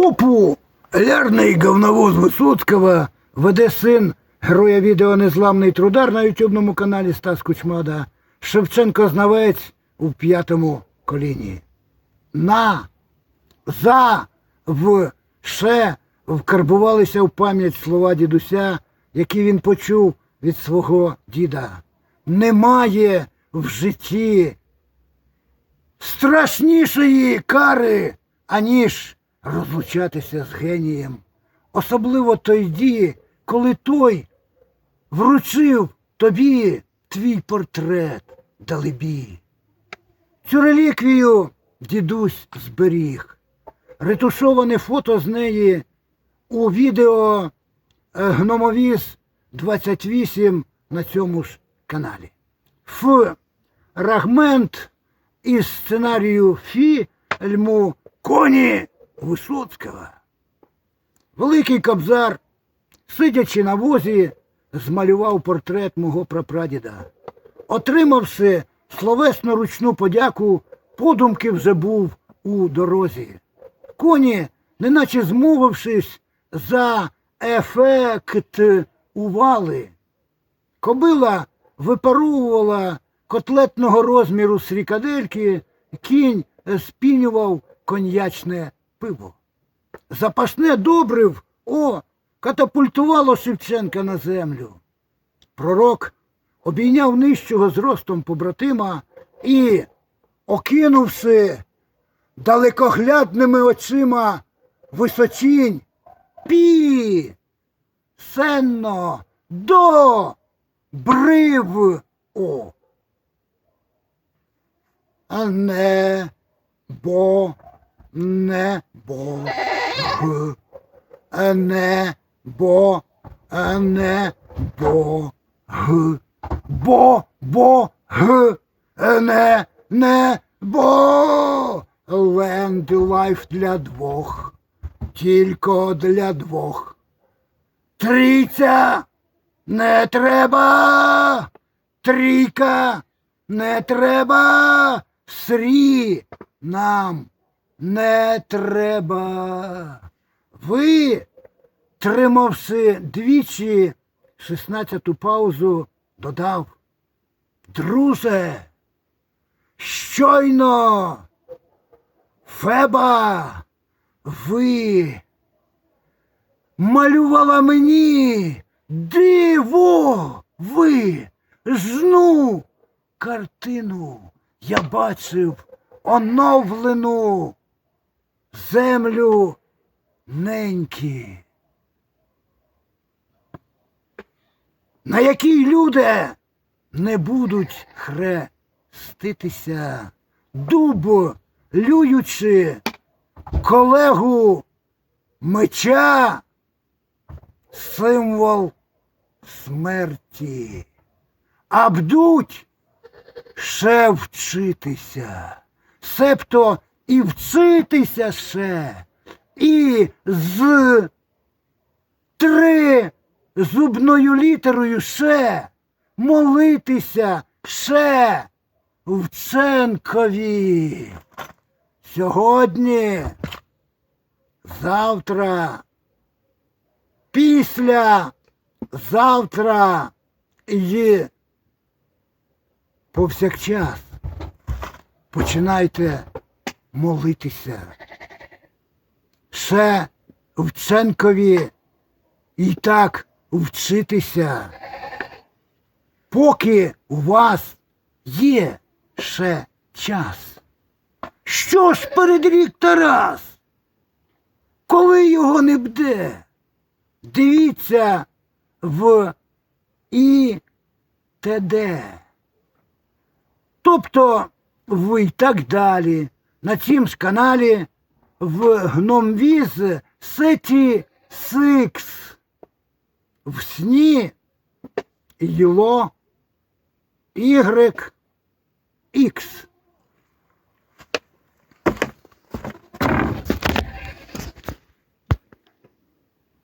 Популярний говновоз Висоцького веде син героя відео Незламний трудар на ютубному каналі Стас Кучмада. Шевченко знавець у п'ятому коліні. На, за, в, ше вкарбувалися в пам'ять слова дідуся, які він почув від свого діда. Немає в житті страшнішої кари, аніж розлучатися з генієм. Особливо тоді, коли той вручив тобі твій портрет далебі. Цю реліквію дідусь зберіг. Ретушоване фото з неї у відео е, Гномовіз 28 на цьому ж каналі. Фрагмент із сценарію фільму Коні Висоцького. Великий кобзар, сидячи на возі, змалював портрет мого прапрадіда. Отримавши словесно ручну подяку, подумки вже був у дорозі. Коні, неначе змовившись за ефект ували. Кобила випаровувала котлетного розміру срікадельки, кінь спінював коньячне пиво. Запашне добрив, о, катапультувало Шевченка на землю. Пророк обійняв нижчого зростом побратима і, окинувши далекоглядними очима височінь, пі, сенно, до, брив, о. А не, бо, не, бо, г, не, бо, а не, бо, г, бо, бо, г, не, бо. Ленд лайф для двох, тільки для двох. Трійця. Не треба, трійка. Не треба, срі нам не треба. Ви, тримавши двічі шістнадцяту паузу, додав. Друже, щойно, Феба, ви малювала мені диво ви жну картину. Я бачив оновлену землю неньки. На якій люди не будуть хреститися, дуб люючи колегу меча, символ смерті. А бдуть ще вчитися, себто і вчитися ще, і з три зубною літерою ще молитися ще Вченкові. Сьогодні, завтра, після завтра і повсякчас починайте молитися. Ще Вченкові і так вчитися, поки у вас є ще час. Що ж передрік Тарас? Коли його не бде? Дивіться в ІТД. Тобто ви і так далі. На цім ж каналі в Гномвіз Сеті Сикс. В сні Йло Ігрек X.